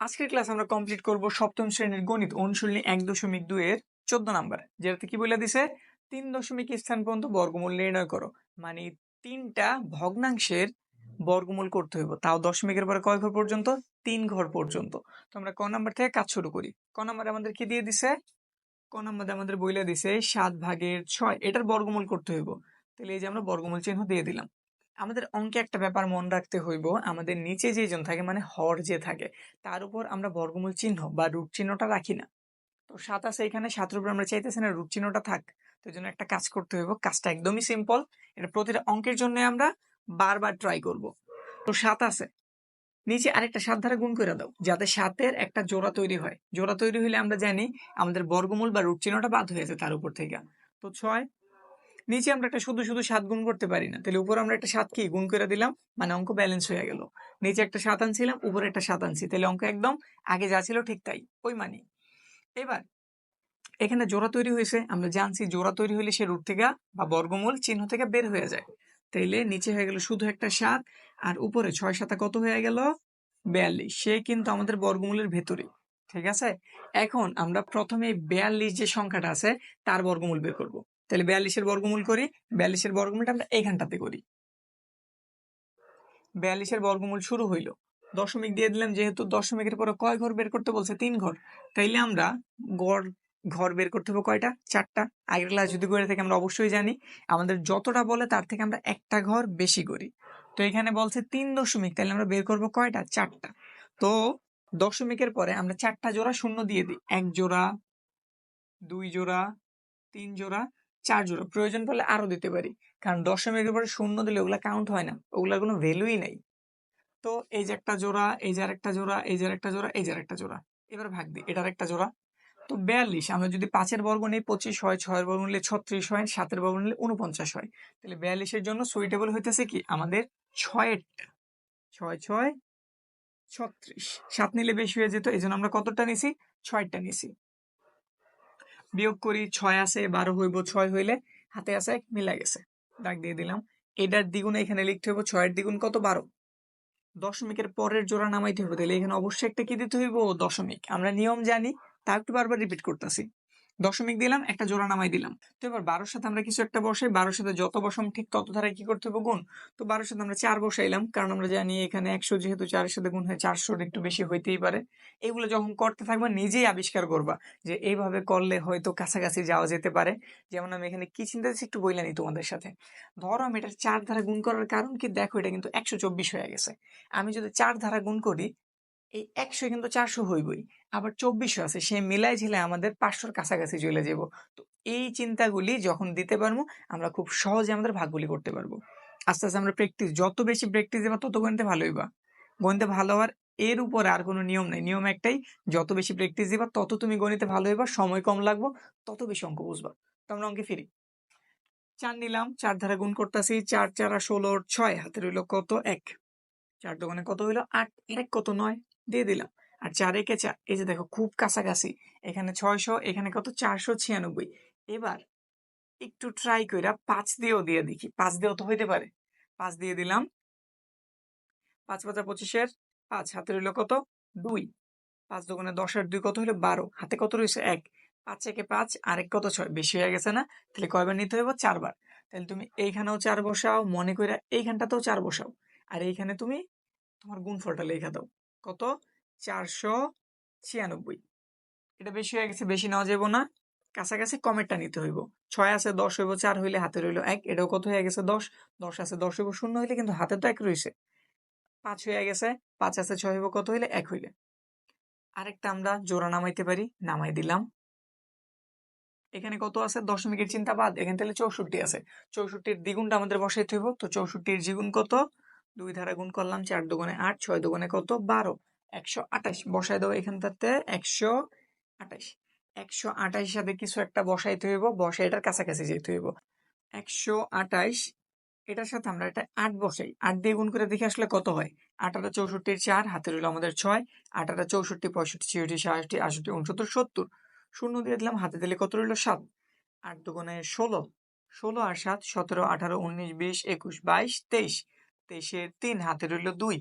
আজকের ক্লাস আমরা কমপ্লিট করব সপ্তম শ্রেণির গণিত অনুশীলনী এক দশমিক দুই এর চোদ্দ নাম্বার, যেটাতে কি বলে দিছে? তিন দশমিক স্থান পর্যন্ত বর্গমূল নির্ণয় করো। মানে তিনটা ভগ্নাংশের বর্গমূল করতে হইব। তাও দশমিকের পরে কয় ঘর পর্যন্ত? তিন ঘর পর্যন্ত। তো আমরা ক নাম্বার থেকে কাজ শুরু করি। ক নাম্বারে আমাদের কি দিয়ে দিছে? ক নাম্বারে আমাদের বইলে দিছে সাত ভাগের ছয়। এটার বর্গমূল করতে হইব। তাহলে এই যে আমরা বর্গমূল চিহ্ন দিয়ে দিলাম। আমাদের অঙ্কে একটা ব্যাপার মনে রাখতে হইব, আমাদের নিচে যে জন থাকে মানে হর যে থাকে, তার উপর আমরা বর্গমূল চিহ্ন বা রুট চিহ্নটা রাখি না। তো সাত আছে এখানে, সাতের উপর আমরা চাইতেছি না রুট চিহ্নটা থাক, তো জন্য একটা কাজ করতে হইব, কাজটা একদমই সিম্পল এটা প্রতিটা অঙ্কের জন্য আমরা বারবার ট্রাই করব। তো সাত আছে, নিচে আরেকটা সাত ধারা গুণ করে দাও, যাতে সাতের একটা জোড়া তৈরি হয়। জোড়া তৈরি হলে আমরা জানি আমাদের বর্গমূল বা রুট চিহ্নটা বাদ হয়েছে তার উপর থেকে। তো ছয় নিচে আমরা একটা শুধু শুধু সাত গুণ করতে পারি না। তাহলে উপরে আমরা একটা সাত কি? গুণ করে দিলাম মানে অঙ্ক ব্যালেন্স হয়ে গেল। নিচে একটা সাত আনছিলাম, উপরে একটা সাত আনছি। তাহলে অঙ্ক একদম আগে যা ছিল ঠিক তাই, ওই মানে এবার, এখানে জোড়া তৈরি হয়েছে, আমরা জানছি জোড়া তৈরি হলে সে রুট থেকে বা বর্গমূল চিহ্ন থেকে বের হয়ে যায়। তাইলে নিচে হয়ে গেল শুধু একটা সাত, আর উপরে ছয় সাতা কত হয়ে গেল? বিয়াল্লিশ। সে কিন্তু আমাদের বর্গমূলের ভেতরে, ঠিক আছে? এখন আমরা প্রথমে বিয়াল্লিশ যে সংখ্যাটা আছে, তার বর্গমূল বের করব। তাহলে বিয়াল্লিশের বর্গমূল করি, বিয়াল্লিশের বর্গমূলটা আমরা এইখানটাতে করি। বিয়াল্লিশের বর্গমূল শুরু হইল। দশমিক দিয়ে দিলাম, যেহেতু দশমিকের পরে কয় ঘর বের করতে বলছে? তিন ঘর। তাইলে আমরা গড়, ঘর বের করতে হবে কয়টা? চারটা। আগের ক্লাস যদি করে থেকে, আমরা অবশ্যই জানি। আমাদের যতটা বলে, তার থেকে আমরা একটা ঘর বেশি করি। তো এখানে বলছে তিন দশমিক তাহলে আমরা বের করব কয়টা? চারটা। তো দশমিকের পরে আমরা চারটা জোড়া শূন্য দিয়ে দিই। এক জোড়া, দুই জোড়া, তিন জোড়া চার জোড়া। প্রয়োজন পড়লে আরও দিতে পারি। কারণ দশমিকের পরে শূন্য দিলে ওগুলা কাউন্ট হয় না। ওগুলার কোনো ভ্যালুই নেই। তো এই যে একটা জোড়া, এই যে একটা জোড়া, এই যে একটা জোড়া, এই যে একটা জোড়া। এবার ভাগ দিই, এটার একটা জোড়া। তো বিয়াল্লিশ, আমরা যদি পাঁচের বর্গ নেই, পঁচিশ হয়, ছয়ের বর্গ নিলে ছত্রিশ হয়, সাতের বর্গ নিলে উনপঞ্চাশ হয়। তাহলে বিয়াল্লিশের জন্য সুইটেবল হইতেছে কি? আমাদের ছয়েরটা। ছয় ছয়, ছত্রিশ। সাত নিলে বেশি হয়ে যেত এই জন্য আমরা কতটা নিছি? ছয়টা নিছি। বিয়োগ করি ছয় আছে, বারো হইব, ছয় হইলে হাতে আছে এক মিলা গেছে। ডাক দিয়ে দিলাম। এটার দ্বিগুণ এখানে লিখতে হইব, ছয়ের দ্বিগুণ কত? বারো। দশমিকের পরের জোড়া নামাইতে হবে তাহলে এখানে অবশ্যই একটা কি দিতে হইব? দশমিক। আমরা নিয়ম জানি তা একটু বারবার রিপিট করতেছি। দশমিক দিলাম, একটা জোড়া নামাই দিলাম। তো এবার বারোর সাথে আমরা কিছু একটা বসাই, বারোর সাথে যত বসম ঠিক তত ধারায় কি করতে হবে গুণ? তো বারোর সাথে আমরা চার বসাইলাম, কারণ আমরা জানি এখানে একশো যেহেতু চারের সাথে গুণ হয় চারশোর একটু বেশি হইতেই পারে। এগুলো যখন করতে থাকবা, নিজেই আবিষ্কার করবা যে এইভাবে করলে হয়তো কাছাকাছি যাওয়া যেতে পারে। যেমন আমি এখানে কি চিন্তা করছি একটু বইলানি তোমাদের সাথে। ধরো আমি এটার চার ধারা গুণ করার কারণ কি? দেখো এটা কিন্তু একশো চব্বিশ হয়ে গেছে। আমি যদি চার ধারা গুণ করি, এই একশো কিন্তু চারশো হইবই। আবার চব্বিশশো আছে, সে মিলাই ঝিলে আমাদের পাঁচশোর কাছাকাছি চলে যাব। তো এই চিন্তাগুলি যখন দিতে পারব, আমরা খুব সহজে আমাদের ভাগগুলি করতে পারব। আস্তে আস্তে আমরা প্র্যাকটিস যত বেশি প্র্যাকটিস দেবা, তত গণিতে ভালো হইবা গণিতে ভালো হওয়ার এর উপরে আর কোনো নিয়ম নেই। নিয়ম একটাই, যত বেশি প্র্যাকটিস দিবা, তত তুমি গণিতে ভালো হইবা, সময় কম লাগবো, তত বেশি অঙ্ক বুঝবা। তো আমরা অঙ্কে ফিরি। চার নিলাম, চার ধারা গুণ করতেছি, চার চার ষোলোর ছয় হাতে রইল কত? এক। চার দোকানে কত হইল? আট। এক কত? নয়। দিয়ে দিলাম। আর চার একে চার এই যে দেখো, খুব কাছাকাছি। এখানে ছয়শো, এখানে কত? চারশো ছিয়ানব্বই। এবার একটু ট্রাই কইরা পাঁচ দিয়েও দিয়ে দেখি। পাঁচ দিয়েও তো হইতে পারে। পাঁচ দিয়ে দিলাম। পাঁচ পাঁচা পঁচিশের, পাঁচ হাতে রইল কত? দুই। পাঁচ দোকানে দশ আর দুই কত হলো বারো। হাতে কত রয়েছে এক। পাঁচ একে পাঁচ, আরেক কত? ছয়। বেশি হয়ে গেছে না? তাহলে কয়বার নিতে হইব? চারবার। তাহলে তুমি এইখানেও চার বসাও, মনে করে এইখানটাতেও চার বসাও। আর এইখানে তুমি তোমার গুণফলটা লেখা দাও। কত? চারশো ছিয়ানব্বই। এটা বেশি হয়ে গেছে, বেশি নেওয়া যাব না। কাছাকাছি কমেরটা নিতে হইব। ছয় আছে, দশ হইব, চার হইলে হাতে রইল এক, এটাও কত হয়ে গেছে, দশ। দশ আছে, দশ হইব, শূন্য হইলে কিন্তু হাতে তো এক রয়েছে পাঁচ হয়ে গেছে, পাঁচ আছে, ছয় হইব, কত হইলে এক হইলে। আরেকটা আমরা জোড়া নামাইতে পারি, নামাই দিলাম। এখানে কত আছে, দশমিকের চিন্তা বাদ, এখানে তাহলে চৌষট্টি আছে। চৌষট্টির দ্বিগুণটা আমাদের বসাইতে হইব, তো চৌষট্টির দ্বিগুণ কত? দুই ধারা গুণ করলাম, চার দোকানে আট, ছয় দোকানে কত? বারো। একশো আঠাশ, বসাই দেবো এখানটাতে একশো আঠাশ। একশো আঠাশের সাথে কিছু একটা বসাইতে হইব, বসাই এটার কাছাকাছি যেতে হইব। একশো আঠাশ, এটার সাথে আমরা এটা আট বসাই। আট দিয়ে গুণ করে দেখে আসলে কত হয়। আটাটা চৌষট্টির চার হাতে রইল আমাদের ছয়। আটাটা চৌষট্টি, পঁয়ষট্টি ছিষট্টি সাতষট্টি আষট্টি উনসত্তর, সত্তর। শূন্য দিয়ে দিলাম, হাতে দিলে কত রইল? সাত। আট দুগুণে ষোলো। ষোলো আর সাত, সতেরো, আঠারো, উনিশ, বিশ, একুশ, বাইশ, তেইশ। তেইশের তিন হাতে রইল দুই।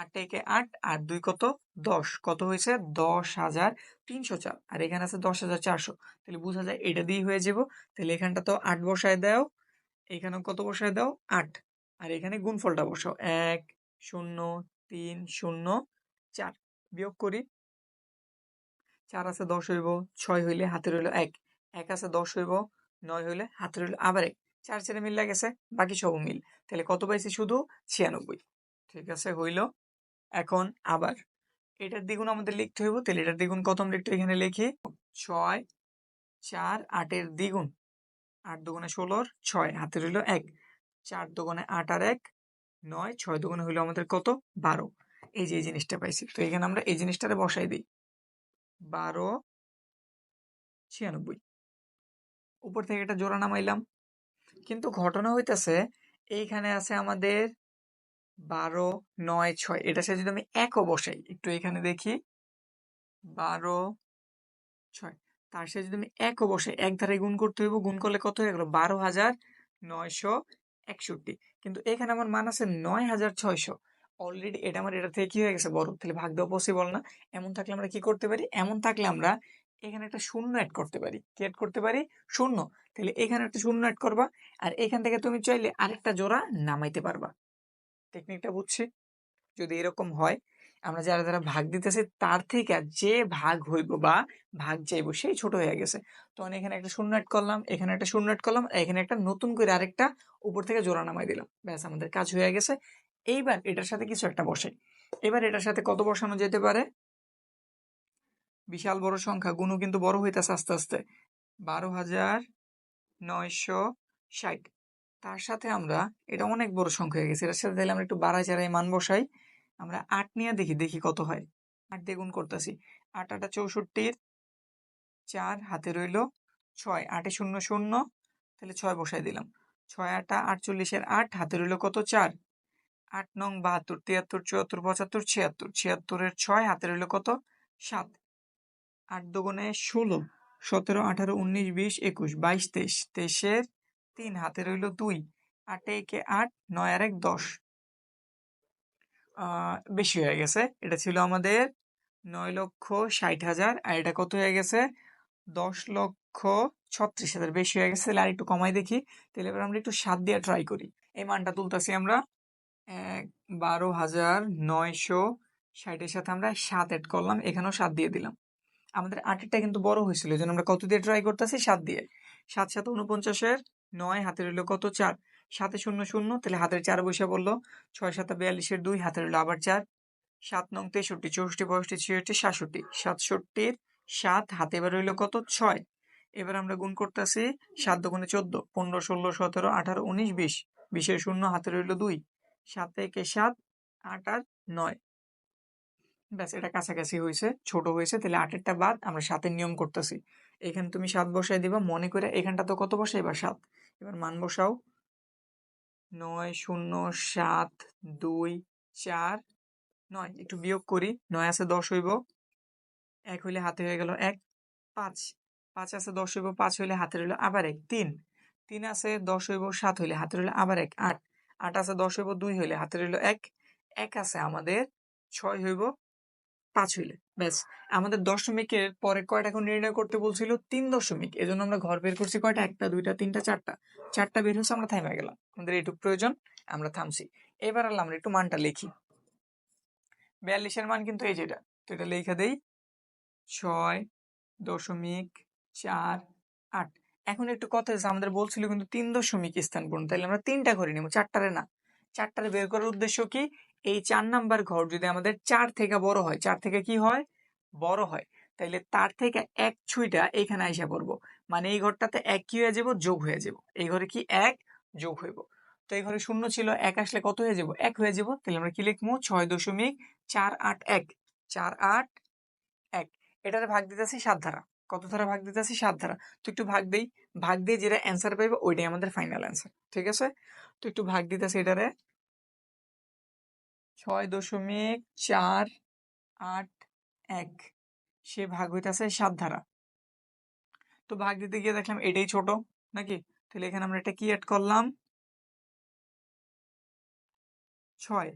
আট একে আট, আর দুই কত? দশ। কত হয়েছে? দশ হাজার তিনশো চার। আর এখানে আছে দশ হাজার চারশো। তাহলে বোঝা যায় এটা দিয়ে হয়ে যাব। তাহলে এখানটা তো আট বসায় দাও। এখানে কত বসায় দাও? আট। আর এখানে গুণফলটা বসাও। এক, শূন্য, তিন, শূন্য, চার। বিয়োগ করি। চার আছে দশ হইব, ছয় হইলে হাতে রইল এক। এক আছে দশ হইব, নয় হইলে হাতে রইল আবার এক। চার চারে মিল গেছে, বাকি সব মিল। তাহলে কত পাইছি শুধু? ছিয়ানব্বই। ঠিক আছে, হইল এখন আবার এটার দ্বিগুণ আমাদের লিখতে হইব, তাহলে এটার দ্বিগুণ কত আমরা একটু এখানে লিখি? ছয়, চার, আটের দ্বিগুণ। আট দুগুণে ষোলোর ছয় হাতে রইল এক। চার দুগুণে আট আর এক, নয়, ছয় দুগুণে হইল আমাদের কত? বারো। এই যে, এই জিনিসটা পাইছি। তো এখানে আমরা এই জিনিসটারে বসাই দিই। বারো, ছিয়ানব্বই। উপর থেকে একটা জোড়া নামাইলাম। কিন্তু ঘটনা হইতেছে, এইখানে আছে আমাদের বারো, নয়, ছয়। এটা সে যদি আমি একও বসাই, একটু এখানে দেখি। বারো, ছয়। তার সাথে যদি আমি একও বসাই, এক ধারে গুণ করতে হইব, গুণ করলে কত হয়ে গেল? বারো হাজার নয়শো একষট্টি। কিন্তু এখানে আমার মান আছে নয় হাজার ছয়শো। অলরেডি এটা আমার এটা থেকে কি হয়ে গেছে? বড়। তাহলে ভাগ দেওয়া পসিবল না। এমন থাকলে আমরা কি করতে পারি? এমন থাকলে আমরা এখানে একটা শূন্য অ্যাড করতে পারি। কি অ্যাড করতে পারি? শূন্য। তাহলে এখানে একটা শূন্য অ্যাড করবা। আর এখান থেকে তুমি চাইলে আরেকটা জোড়া নামাইতে পারবা। টেকনিকটা বুঝছি। যদি এরকম হয়, আমরা যারা যারা ভাগ দিতেছি, তার থেকে যে ভাগ হইব বা ভাগ চাইব সেই ছোট হয়ে গেছে। তখন এখানে একটা শূন্য অ্যাড করলাম, এখানে একটা শূন্য অ্যাড করলাম, এখানে একটা নতুন করে আরেকটা উপর থেকে জোড়া নামাই দিলাম। ব্যাস, আমাদের কাজ হয়ে গেছে। এইবার এটার সাথে কিছু একটা বসাই। এবার এটার সাথে কত বসানো যেতে পারে? বিশাল বড় সংখ্যা, গুণও কিন্তু বড় হইতেছে আস্তে আস্তে। বারো হাজার নয়শো ষাট। তার সাথে আমরা, এটা অনেক বড় সংখ্যা হয়ে গেছে, এটার সাথে তাহলে আমরা একটু বাড়াই চারাই মান বসাই, আমরা আট নিয়ে দেখি দেখি কত হয়। আট দিয়ে গুণ করতেছি, আট আটা চৌষট্টির চার হাতে রইল ছয়, আটে শূন্য শূন্য, তাহলে ছয় বসাই দিলাম, ছয় আটা আটচল্লিশের আট, হাতে রইল কত চার, আট নং বাহাত্তর, তিয়াত্তর, চুয়াত্তর, পঁচাত্তর, ছিয়াত্তর, ছিয়াত্তরের ছয়, হাতে রইল কত সাত, আট দুগুণে ষোলো, সতেরো, আঠারো, উনিশ, বিশ, একুশ, বাইশ, তেইশ, তেইশের তিন, হাতে রইল দুই, আটে একে আট, নয় আর এক দশ। বেশি হয়ে গেছে। এটা ছিল আমাদের নয় লক্ষ ষাট হাজার আর এটা কত হয়ে গেছে? দশ লক্ষ ছত্রিশ হাজার। বেশি হয়ে গেছে, তাহলে আর একটু কমাই দেখি। তাহলে এবার আমরা একটু সাত দিয়ে ট্রাই করি। এই মানটা তুলতেছি আমরা। এক, বারো হাজার নয়শো ষাটের সাথে আমরা সাত অ্যাড করলাম। এখানেও সাত দিয়ে দিলাম। আমাদের আটেরটা কিন্তু বড় হয়েছিল। এই জন্য আমরা কত দিয়ে ট্রাই করতেছি? সাত দিয়ে। সাত সাত উনপঞ্চাশের নয় হাতে রইল কত চার? সাতে শূন্য শূন্য, তাহলে হাতের চার বসে বলল ছয়, সাত বিয়াল্লিশের দুই হাতে রইল আবার চার। সাত, নং তেষট্টি, চৌষট্টি, পঁয়ষট্টি, ছিষট্টি, সাতষট্টি। সাতষট্টির সাত, হাতে এবার রইল কত? ছয়। এবার আমরা গুণ করতেছি সাত দুগুণে চোদ্দ, পনেরো, ষোলো, সতেরো, আঠারো, উনিশ, বিশ। বিশের শূন্য হাতে রইল দুই। সাত, একে সাত, আট আর নয়। ব্যাস, এটা কাছাকাছি হয়েছে ছোট হয়েছে তাহলে আটেরটা বাদ আমরা সাতের নিয়ম করতেছি। এখানে তুমি সাত বসাই দিবা, মনে করে এখানটা তো কত বসাইবা? সাত। এবার মান বসাও। নয়, শূন্য, সাত, দুই, চার, নয়। একটু বিয়োগ করি। নয় আছে দশ হইব। এক হইলে হাতে হয়ে গেল এক। পাঁচ। পাঁচ আছে দশ হইব, পাঁচ হইলে হাতে রইল আবার এক। তিন। তিন আছে দশ হইব, সাত হইলে হাতে রইল আবার এক। আট। আট আছে দশ হইব, দুই হইলে হাতে রইল এক। এক আছে আমাদের ছয় হইব। পাঁচ হইলে, ব্যাস। আমাদের দশমিকের পরে কয়টা এখন নির্ণয় করতে বলছিল? তিন দশমিক। এজন্য আমরা ঘর বের করছি কয়টা? একটা, দুইটা, তিনটা, চারটা। চারটা বের হচ্ছে আমরা থামে গেলাম। আমাদের এইটুকু প্রয়োজন, আমরা থামছি। এবার আল্লাহ আমরা একটু মানটা লিখি। বিয়াল্লিশের মান কিন্তু এই যেটা। তো এটা লেখা দেই। ছয় দশমিক চার আট। এখন একটু কথা হচ্ছে আমাদের বলছিল কিন্তু তিন দশমিক স্থান পূরণ। তাহলে আমরা তিনটা করে নেব, চারটারে না। চারটারে বের করার উদ্দেশ্য কি? এই চার নাম্বার ঘর যদি আমাদের চার থেকে বড় হয়, চার থেকে কি হয়? বড় হয়। তাইলে তার থেকে এক ছুইটা এখানে আইসা পড়ব। মানে এই ঘরটাতে এক কি হয়ে যাব? যোগ হয়ে যাব। এই ঘরে কি এক? যোগ হইব। তো এই ঘরে শূন্য ছিল, এক আসলে কত হয়ে যাব? এক হয়ে যাব। তাহলে আমরা কি লিখব? ছয় দশমিক চার আট এক। চার আট এক। এটাতে ভাগ দিতেছি সাত ধারা। কত ধারা ভাগ দিতেছি সাত ধারা। তো একটু ভাগ দেই। ভাগ দিয়ে যেটা অ্যান্সার পাইবে, ওইটাই আমাদের ফাইনাল অ্যান্সার ঠিক আছে? তো একটু ভাগ দিতেছি এটারে। ছয় দশমিক চার আট এক। সে ভাগ হইতেছে সাত ধারা। তো ভাগ দিতে গিয়ে দেখলাম এটাই ছোট, নাকি? তাহলে এখানে আমরা এটা কি অ্যাড করলাম? ছয়,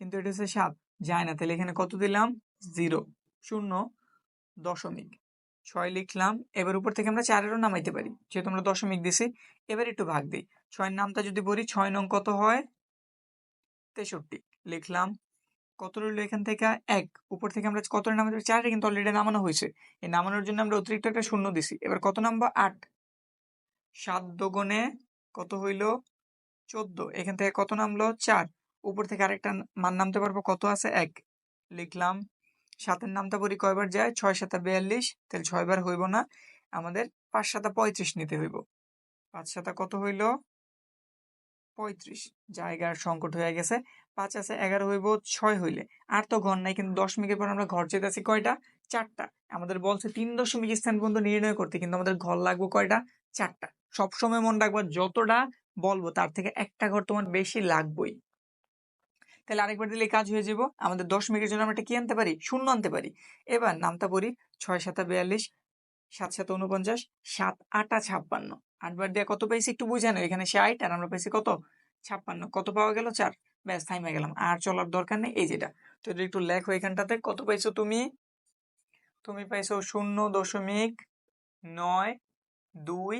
কিন্তু এটা হচ্ছে সাত। যায় না, তাহলে এখানে কত দিলাম? জিরো, শূন্য দশমিক। ছয় লিখলাম, এবার উপর থেকে আমরা চারেরও নামাইতে পারি, যেহেতু আমরা দশমিক দিছি, এবার একটু ভাগ দিই। ছয়ের নামটা যদি বলি, ছয় নং কত হয়? তেষট্টি। লিখলাম। কত রইল এখান থেকে? এক। উপর থেকে আমরা কত নামাতে পারি? চারে কিন্তু অলরেডি নামানো হয়েছে। এই নামানোর জন্য আমরা অতিরিক্ত একটা শূন্য দিছি। এবার কত নামবা? আট। সাত দোগুণে কত হইল? চোদ্দ। এখান থেকে কত নামলো? চার। উপর থেকে আরেকটা মান নামতে পারব? কত আছে? এক। লিখলাম। সাতের নামটা পরি কয়বার যায়? ছয় সাতা বিয়াল্লিশ। তাহলে ছয়বার হইব না। আমাদের পাঁচ সাতা পঁয়ত্রিশ নিতে হইব। পাঁচ সাতা কত হইল? পঁয়ত্রিশ। জায়গার সংকট হয়ে গেছে। পাঁচ আছে, এগারো হইব, ছয় হইলে। আর তো ঘর নাই, কিন্তু দশমিকের পর আমরা ঘর যেতেছি কয়টা? চারটা। আমাদের বলছে তিন দশমিক স্থান পর্যন্ত নির্ণয় করতে, কিন্তু আমাদের ঘর লাগবে কয়টা? চারটা। সবসময় মনে রাখব, যতটা বলব, তার থেকে একটা ঘর তোমার বেশি লাগবেই। তাহলে আরেকবার দিলে কাজ হয়ে যাব। আমাদের দশমিকের জন্য আমরা একটা কি আনতে পারি? শূন্য আনতে পারি। এবার নামটা পড়ি ছয় সাতা বিয়াল্লিশ, সাত সাত উনপঞ্চাশ সাত আটা ছাপ্পান্ন। আটবার দিয়ে কত পাইছি একটু বুঝে নাও এখানে ষাট, আর আমরা পাইছি কত? ছাপ্পান্ন। কত পাওয়া গেল? চার। ব্যাস, থাইমে গেলাম। আর চলার দরকার নেই, এই যেটা। তো এটা একটু লেখো এখানটাতে। কত পাইছো তুমি? তুমি পাইছো শূন্য দশমিক নয় দুই।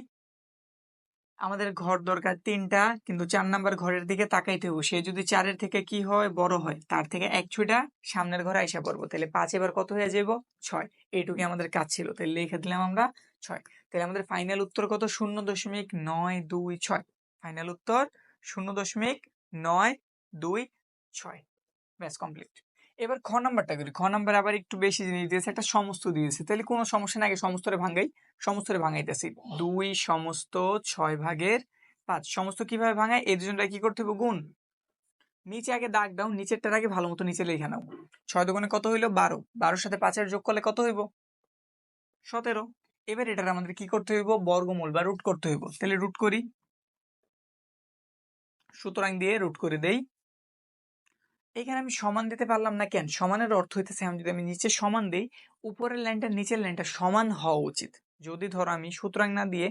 আমাদের ঘর দরকার তিনটা, কিন্তু চার নাম্বার ঘরের দিকে তাকাইতে হবে। সে যদি চারের থেকে কি হয়, বড় হয়, তার থেকে এক ছুটা সামনের ঘরে আইসা পড়ব। তাহলে পাঁচ এবার কত হয়ে যাব ছয়। এইটুকু আমাদের কাজ ছিল। তাহলে লিখে দিলাম আমরা ছয়। তাহলে আমাদের ফাইনাল উত্তর কত? শূন্য দশমিক নয় দুই ছয়। ফাইনাল উত্তর শূন্য দশমিক নয় দুই, ছয়। ব্যাস কমপ্লিট এবার খ নাম্বারটা করি। খ নাম্বার আবার একটু বেশি জিনিস দিয়েছে, একটা সমস্ত দিয়েছে। তাহলে কোনো সমস্যা না আগে সমস্তরে ভাঙাই। সমস্তরে ভাঙাইতেছি। দুই সমস্ত ছয় ভাগের পাঁচ। সমস্ত কীভাবে ভাঙায়? এই দুজনটা কি করতে হবে? গুণ। নিচে আগে দাগ দাও, নিচেরটার আগে ভালো মতো নিচে লেখা নাও। ছয় দোকানে কত হইল? বারো। বারোর সাথে পাঁচের যোগ করলে কত হইব? সতেরো। এবার এটার আমাদের কি করতে হইব? বর্গমূল বা রুট করতে হইব। তাহলে রুট করি। সুতরাং দিয়ে রুট করে দেই। এখানে আমি সমান দিতে পারলাম না কেন? সমানের অর্থ হইতেছে, আমি যদি আমি নিচে সমান দিই, উপরের লাইনটা নিচের লাইনটা সমান হওয়া উচিত। যদি ধরো আমি সুতরাং না দিয়ে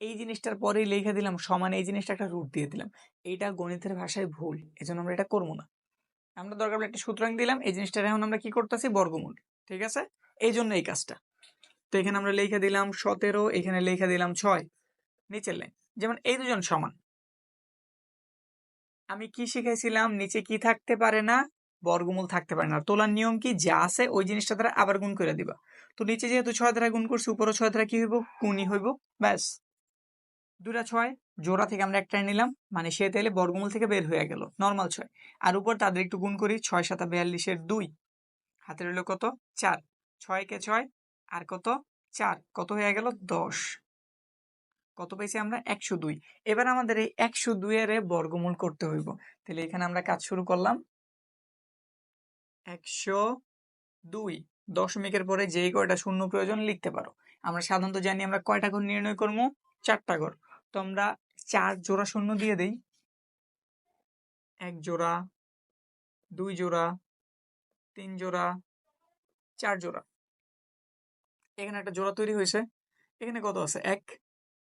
এই জিনিসটার পরেই লিখে দিলাম, সমান এই জিনিসটা একটা রুট দিয়ে দিলাম এইটা গণিতের ভাষায় ভুল, এজন্য আমরা এটা করব না। আমরা দরকার একটা সুতরাং দিলাম, এই জিনিসটা এখন আমরা কি করতেছি? বর্গমূল, ঠিক আছে? এই জন্য এই কাজটা। তো এখানে আমরা লিখে দিলাম সতেরো, এখানে লিখে দিলাম ছয়, নিচের লাইন যেমন এই দুজন সমান। আমি কি শিখেছিলাম? নিচে কি থাকতে পারে না? বর্গমূল থাকতে পারে না। তোলার নিয়ম কি? যা আছে ওই জিনিসটা দ্বারা আবার গুণ করে দিবা। তো নিচে যেহেতু ছয় দ্বারা গুণ করছি উপরও ছয় দ্বারা কি হইব? কুনি হইব। ব্যাস। দুটা ছয়, জোড়া থেকে আমরা একটা নিলাম। মানে সে তাইলে বর্গমূল থেকে বের হয়ে গেল। নর্মাল ছয়। আর উপর তাদের একটু গুণ করি। ছয় সাতা বিয়াল্লিশের দুই। হাতে রইল কত? চার। ছয় কে ছয়? আর কত? চার। কত হয়ে গেল? দশ। কত পেয়েছি আমরা? একশো দুই। এবার আমাদের এই একশো দুইয়ের বর্গমূল করতে হইব। তাহলে এখানে আমরা কাজ শুরু করলাম। একশো দুই। দশমিকের পরে যেই কয়টা শূন্য প্রয়োজন লিখতে পারো। আমরা সাধারণত জানি আমরা কয়টা ঘর নির্ণয় করব? চারটা ঘর। তো আমরা চার জোড়া শূন্য দিয়ে দেই। এক জোড়া, দুই জোড়া, তিন জোড়া, চার জোড়া। এখানে একটা জোড়া তৈরি হয়েছে। এখানে কত আছে? এক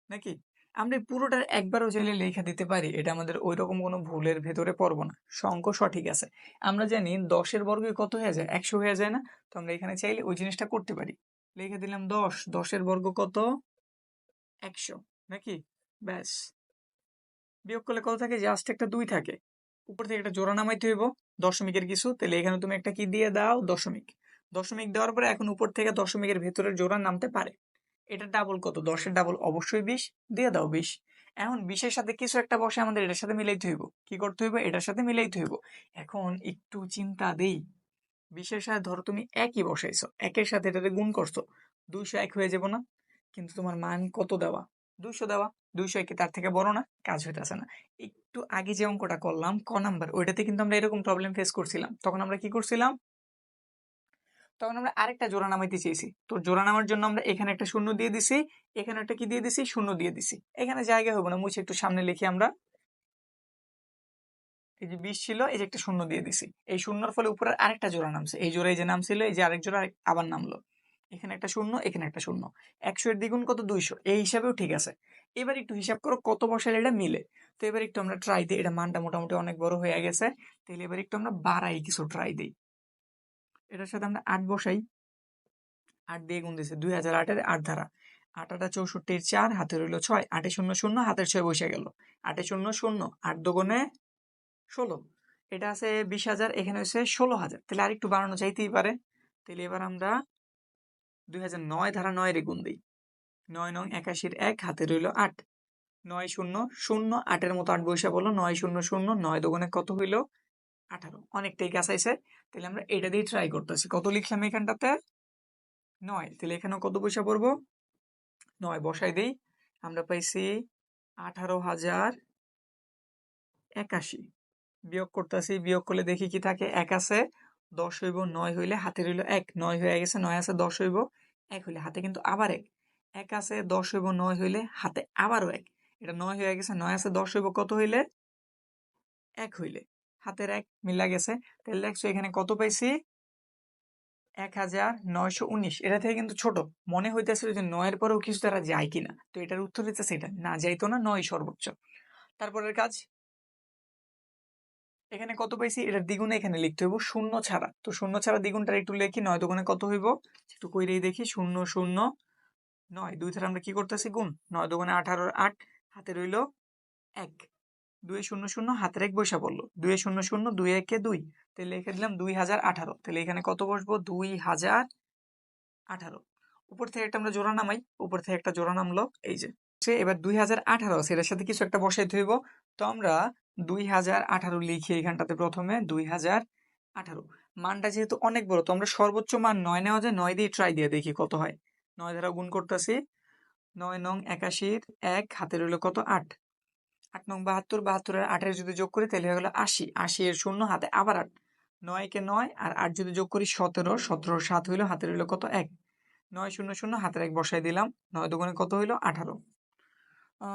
নাকি? আমরা এই পুরোটা একবারও চাইলে লেখা দিতে পারি। এটা আমাদের ওই রকম কোনো ভুলের ভেতরে পড়ব না। সংখ্য সঠিক আছে। আমরা জানি দশের বর্গে কত হয়ে যায়? একশো হয়ে যায় না? তো আমরা এখানে চাইলে ওই জিনিসটা করতে পারি। লিখে দিলাম দশ। দশের বর্গ কত? একশো। নাকি? ব্যাস। বিয়োগ করলে কত থাকে? জাস্ট একটা দুই থাকে। উপর থেকে একটা জোড়া নামাইতে হইব। দশমিকের কিছু। তাহলে এখানে তুমি একটা কি দিয়ে দাও? দশমিক। দশমিক দেওয়ার পরে এখন উপর থেকে দশমিকের ভেতরের জোড়া নামতে পারে। এটা ডাবল কত? দশের ডাবল অবশ্যই বিশ, দিয়ে দাও বিশ। এখন বিশের সাথে কিছু একটা বসে আমাদের এটার সাথে মিলাইতে হইব। কি করতে হইব? এটার সাথে মিলাইতে হইব। এখন একটু চিন্তা দেই। বিশের সাথে ধরো তুমি একই বসাইছো, একের সাথে এটাতে গুণ করছ, দুইশো এক হয়ে যাব না। কিন্তু তোমার মান কত দেওয়া? দুইশো দেওয়া। দুইশো একে তার থেকে বড় না, কাজ হইতেছে না। একটু আগে যে অঙ্কটা করলাম, ক নাম্বার, ওইটাতে কিন্তু আমরা এরকম প্রবলেম ফেস করছিলাম। তখন আমরা কি করছিলাম? তখন আমরা আরেকটা জোড়া নামাইতে চেয়েছি তো জোড়া নামার জন্য আমরা এখানে একটা শূন্য দিয়ে দিছি, এখানে একটা কি দিয়ে দিছি? শূন্য দিয়ে দিছি। এখানে জায়গা হবে না, মুছে একটু সামনে লিখি আমরা। এই যে বিশ ছিল, এই যে একটা শূন্য দিয়ে দিছি। এই শূন্যর ফলে উপরে আরেকটা জোড়া নামছে। এই জোড়া এই যে নামছিল, এই যে আরেক জোড়া আবার নামলো। এখানে একটা শূন্য, এখানে একটা শূন্য। একশো এর দ্বিগুণ কত? দুইশো। এই হিসাবেও ঠিক আছে। এবার একটু হিসাব করো কত বসালে এটা মিলে। তো এবার একটু আমরা ট্রাই দিই। এটা মানটা মোটামুটি অনেক বড় হয়ে গেছে। তাহলে এবার একটু আমরা বাড়াই কিছু ট্রাই দিই। এটার সাথে আমরা আট বসাই। আট দিয়ে গুণ দিছে দুই হাজার আটের আট ধারা। আট আটা চৌষট্টির চার, হাতে রইল ছয়। আটে শূন্য শূন্য, হাতের ছয় বসে গেল। আটে শূন্য শূন্য, আট দোকানে ষোলো। এটা আছে বিশ হাজার, এখানে হচ্ছে ষোলো হাজার। তাহলে আরেকটু বাড়ানো চাইতেই পারে। তাহলে এবার আমরা দুই হাজার নয় ধারা নয় রে গুণ দিই। নয় নং একাশির এক, হাতে রইল আট। নয় শূন্য শূন্য, আটের মতো আট বৈশা বলল নয় শূন্য শূন্য, নয় দোকানে কত হইল? আঠারো। অনেকটাই কাছাইছে তাহলে আমরা এটা দিয়ে ট্রাই করতেছি। কত লিখলাম এখানটাতে? নয়। তাহলে এখানেও কত পয়সা পড়ব? নয়, বসাই দিই। আমরা পাইছি আঠারো হাজার একাশি। বিয়োগ করতেছি। বিয়োগ করলে দেখি কি থাকে? এক আছে, দশ হইব, নয় হইলে হাতে রইল এক। নয় হয়ে গেছে, নয় আছে, দশ হইব, এক হইলে হাতে কিন্তু আবার এক। এক আছে, দশ হইব, নয় হইলে হাতে আবারও এক। এটা নয় হয়ে গেছে, নয় আছে, দশ হইব, কত হইলে? এক হইলে। হাতের এক মিলা গেছে। তাহলে দেখছ এখানে কত পাইছি? এক হাজার নয়শো উনিশ। এটা থেকে কিন্তু ছোট। মনে হইতেছিল যে নয়ের পরেও কিছু তারা যায় কিনা। তো এটার উত্তর দিতেছে এটা। না যাইতো না নয় সর্বোচ্চ। তারপরের কাজ? এখানে কত পাইছি? এটার দ্বিগুণে এখানে লিখতে হইব, শূন্য ছাড়া। তো শূন্য ছাড়া দ্বিগুণটা একটু লেখি, নয় দোকানে কত হইব? একটু কইরেই দেখি, শূন্য শূন্য, নয়। দুই ধারা আমরা কি করতেছি? গুণ। নয় দোকানে আঠারোর আট, হাতে রইল এক। দুই শূন্য শূন্য হাতের এক বৈশা পড়ল। দুই শূন্য শূন্য, দুই একে দুই। তাহলে লিখে দিলাম দুই হাজার আঠারো। তাহলে এখানে কত বসবো? দুই হাজার আঠারো। উপর থেকে একটা আমরা জোড়া নামাই। উপর থেকে একটা জোড়া নামলো। এই যে, সে এবার দুই হাজার আঠারো, সেটার সাথে কিছু একটা বসাই হইব তো আমরা দুই হাজার আঠারো লিখি এখানটাতে প্রথমে, দুই হাজার আঠারো। মানটা যেহেতু অনেক বড়, তো আমরা সর্বোচ্চ মান নয় নেওয়া যায়, নয় দিয়ে ট্রাই দিয়ে দেখি কত হয়। নয় দ্বারা গুণ করতেছি। নয় নং একাশির এক, হাতে রইল কত? আট। আট নং বাহাত্তর, বাহাত্তরের আটের যদি যোগ করি তাহলে হয়ে গেলো আশি। আশি এর শূন্য, হাতে আবার আট। নয় কে নয় আর আট যদি যোগ করি সতেরো সতেরো সাত হইল হাতে রইল কত? এক। নয় শূন্য শূন্য, হাতের এক বসাই দিলাম। নয় দুগুণে কত হইল? আঠারো।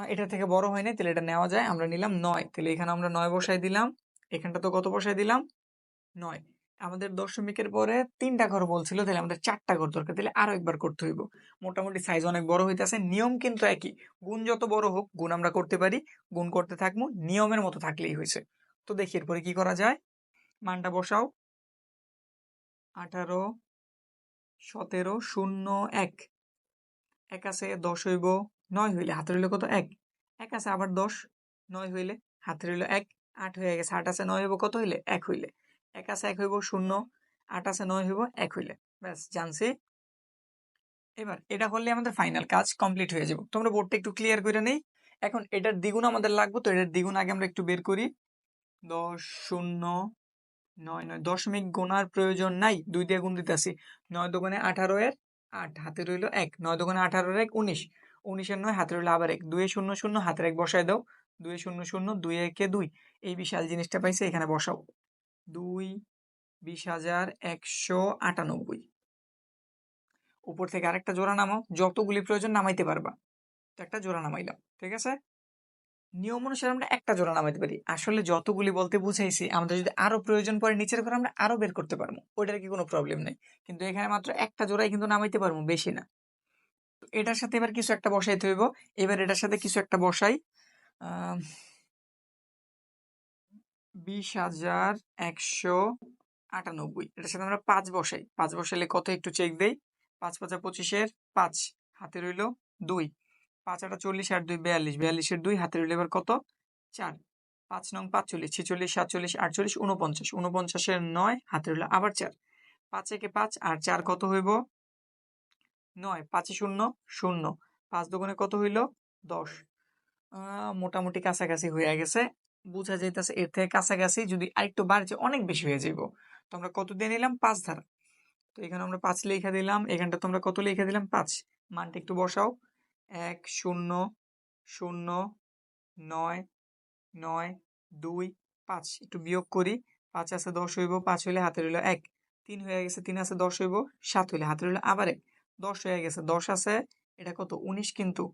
এটা থেকে বড় হয়নি, তাহলে এটা নেওয়া যায়। আমরা নিলাম নয়। তাহলে এখানে আমরা নয় বসাই দিলাম। এখানটা তো কত বসাই দিলাম? নয়। আমাদের দশমিকের পরে তিনটা ঘর বলছিল, তাহলে আমাদের চারটা ঘর দরকার, তাহলে আরও একবার করতে হইব। মোটামুটি সাইজ অনেক বড় হইতেছে, নিয়ম কিন্তু একই। গুণ যত বড় হোক, গুণ আমরা করতে পারি, গুণ করতে থাকব, নিয়মের মতো থাকলেই হয়েছে। তো দেখি এরপরে কি করা যায়। মানটা বসাও। আঠারো, সতেরো, শূন্য, এক। এক আছে দশ হইব, নয় হইলে হাতে রইল কত? এক। এক আছে আবার দশ, নয় হইলে হাতে রইল এক। আট হয়ে গেছে, আট আছে নয় হইব, কত হইলে? এক হইলে। এক আছে এক হইব শূন্য, আট আছে নয় হইব এক হইলে। ব্যাস, জানছি। এবার, এটা হলে আমাদের ফাইনাল কাজ কমপ্লিট হয়ে যাব। তোমরা বোর্ডটা একটু ক্লিয়ার করে নেই। এখন এটার দ্বিগুণ আমাদের লাগবে, তো এটার দ্বিগুণ আগে আমরা একটু বের করি। দশ, শূন্য, নয় নয়, দশমিক গোনার প্রয়োজন নাই। দুই দিয়ে গুণ দিতেছি। নয় দোকানে আঠারো এর আট, হাতে রইল এক। নয় দোকানে আঠারোর এক, উনিশ। উনিশের নয়, হাতে রইল আবার এক। দুই শূন্য শূন্য, হাতের এক বসায় দাও। দুই শূন্য শূন্য দুই একে দুই। এই বিশাল জিনিসটা পাইছে, এখানে বসাও। দুই, বিশ হাজার একশো আটানব্বই। উপর থেকে আরেকটা জোড়া নামাও, যতগুলি প্রয়োজন নামাইতে পারবা। তো একটা জোড়া নামাইলাম, ঠিক আছে? নিয়ম অনুসারে আমরা একটা জোড়া নামাইতে পারি। আসলে যতগুলি বলতে বুঝাইছি, আমাদের যদি আরও প্রয়োজন পড়ে নিচের ঘরে আমরা আরও বের করতে পারব। ওইটার কি কোনো প্রবলেম নেই। কিন্তু এখানে মাত্র একটা জোড়াই কিন্তু নামাইতে পারব, বেশি না। এটার সাথে এবার কিছু একটা বসাইতে হইব। এবার এটার সাথে কিছু একটা বসাই। বিশ হাজার একশো আটানব্বই। এটার সাথে আমরা পাঁচ বসাই। পাঁচ বসাইলে কত একটু চেক দেই? পাঁচ পাঁচা পঁচিশের পাঁচ, হাতে রইল দুই। পাঁচ আটা চল্লিশ আর দুই বিয়াল্লিশ। বিয়াল্লিশের দুই, হাতে রইল এবার কত? চার। পাঁচ নং পাঁচচল্লিশ, ছেচল্লিশ, সাতচল্লিশ, আটচল্লিশ উনপঞ্চাশ উনপঞ্চাশের নয়, হাতে রইল আবার চার। পাঁচ একে পাঁচ আর চার কত হইব? নয়। পাঁচে শূন্য শূন্য। পাঁচ দোকানে কত হইল? দশ। মোটামুটি কাছাকাছি হয়ে গেছে। বোঝা যাইতেছে, এর থেকে কাছাকাছি যদি আরেকটু বাড়ছে, অনেক বেশি হয়ে যাইব। তো আমরা কত দিয়ে নিলাম? পাঁচ ধারা। তো এখানে আমরা পাঁচ লিখে দিলাম। এখানটা তোমরা কত লিখে দিলাম? পাঁচ। মানটা একটু বসাও। এক, শূন্য শূন্য, নয় নয়, দুই, পাঁচ। একটু বিয়োগ করি। পাঁচ আছে দশ হইব, পাঁচ হইলে হাতে রইল এক। তিন হয়ে গেছে, তিন আছে দশ হইব, সাত হইলে হাতে রইল আবার এক। দশ হয়ে গেছে, দশ আছে, এটা কত? উনিশ কিন্তু।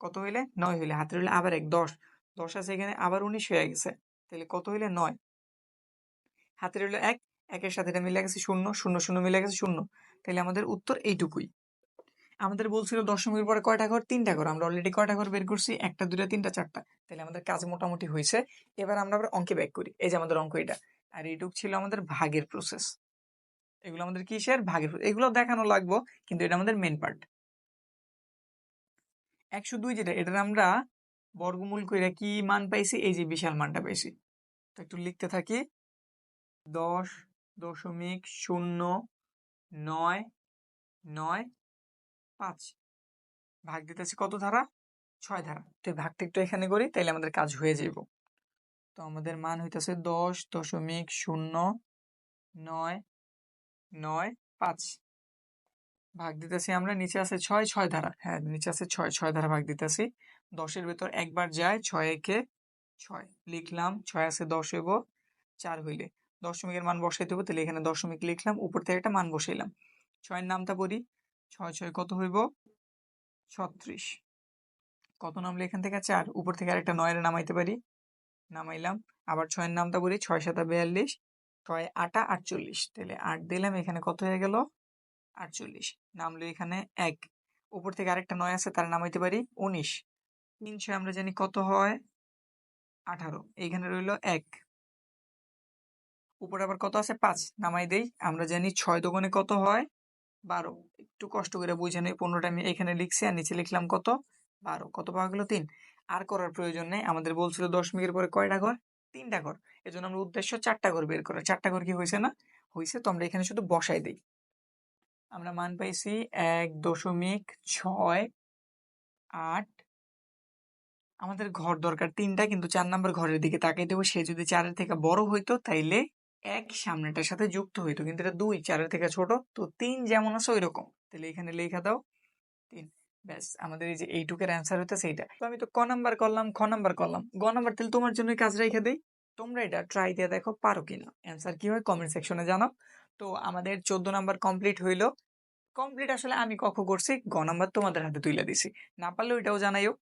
কত হইলে? নয় হইলে হাতে রইলে আবার এক। দশ। দশ আছে এখানে, আবার উনিশ হয়ে গেছে। তাহলে কত হইলে নয়? হাতে রইল এক, একের সাথে এটা মিলে গেছে শূন্য শূন্য শূন্য মিলে গেছে শূন্য। তাহলে আমাদের উত্তর এইটুকুই। আমাদের বলছিল দশমীর পরে কয়টা ঘর? তিনটা ঘর। আমরা অলরেডি কয়টা ঘর বের করছি? একটা দুটা তিনটা, চারটা। তাহলে আমাদের কাজ মোটামুটি হয়েছে। এবার আমরা আবার অঙ্কে ব্যাক করি। এই যে আমাদের অঙ্ক এটা। আর এইটুক ছিল আমাদের ভাগের প্রসেস এগুলো আমাদের কি কিসের? ভাগের। এগুলো দেখানো লাগবো, কিন্তু এটা আমাদের মেন পার্ট একশো দুই যেটা, এটার আমরা বর্গমূল কইরা কি মান পাইছি? এই যে বিশাল মানটা পাইছি। তো একটু লিখতে থাকি। দশ দশমিক শূন্য নয় নয় পাঁচ। ভাগ দিতেছি কত ধারা? ছয় ধারা। তো ভাগটা একটু এখানে করি, তাইলে আমাদের কাজ হয়ে যাইব। তো আমাদের মান হইতেছে দশ দশমিক শূন্য নয় নয় পাঁচ। ভাগ দিতেছি আমরা, নিচে আছে ছয় ছয় ধারা। হ্যাঁ নিচে আছে ছয় ছয় ধারা ভাগ দিতেছি। দশের ভেতর একবার যায়, ছয় একে ছয়। লিখলাম, ছয় আছে দশ হইব, চার হইলে। দশমিকের মান বসাইতে হবে তাহলে এখানে দশমিক লিখলাম, উপর থেকে একটা মান বসাইলাম। ছয়ের নামটা পড়ি ছয় ছয় কত হইব? ছত্রিশ। কত নামলে এখান থেকে? চার। উপর থেকে আরেকটা নয়ের নামাইতে পারি, নামাইলাম। আবার ছয়ের নামটা বলি, ছয় সাতা বিয়াল্লিশ, ছয় আটা আটচল্লিশ। তাহলে আট দিলাম, এখানে কত হয়ে গেল? আটচল্লিশ। নামলো এখানে এক। উপর থেকে আরেকটা নয় আছে, তার নামাইতে পারি, উনিশ। তিন ছয় আমরা জানি কত হয়? আঠারো। এইখানে রইল এক। উপরে আবার কত আছে? পাঁচ। নামাই দেই। আমরা জানি ছয় দোকানে কত হয়? বারো। একটু কষ্ট করে বুঝে নেই, পনেরোটা আমি এখানে লিখছি আর নিচে লিখলাম কত? বারো। কত পাওয়া গেল? তিন। আর করার প্রয়োজন নেই। আমাদের বলছিল দশমিকের পরে কয়টা ঘর? তিনটা ঘর। এজন্য আমরা উদ্দেশ্য চারটা ঘর বের করা। চারটা ঘর কি হয়েছে না? হয়েছে তো আমরা এখানে শুধু বসাই দিই। আমরা মান পাইছি এক দশমিক ছয় আট আমাদের ঘর দরকার তিনটা, কিন্তু চার নাম্বার ঘরের দিকে তাকাই দেবো। সে যদি চারের থেকে বড় হইতো, তাইলে এক সামনেটার সাথে যুক্ত হইতো। কিন্তু এটা দুই, চারের থেকে ছোট, তো তিন যেমন আছে ওই রকম তাহলে এখানে লেখা দাও, তিন। ব্যাস, আমাদের এই যে এইটুকের অ্যান্সার হইতেছে সেইটা তো আমি তো ক নাম্বার করলাম, খ নাম্বার করলাম। গ নাম্বার তাহলে তোমার জন্য কাজ রেখে দেই। তোমরা এটা ট্রাই দিয়ে দেখো, পারো কিনা? অ্যান্সার কি হয়? কমেন্ট সেকশনে জানাও। তো আমাদের চোদ্দ নাম্বার কমপ্লিট হইল। কমপ্লিট আসলে আমি কখ করছি? গ নাম্বার তোমাদের হাতে তুলে দিছি। না পারলে ওইটাও জানাইও।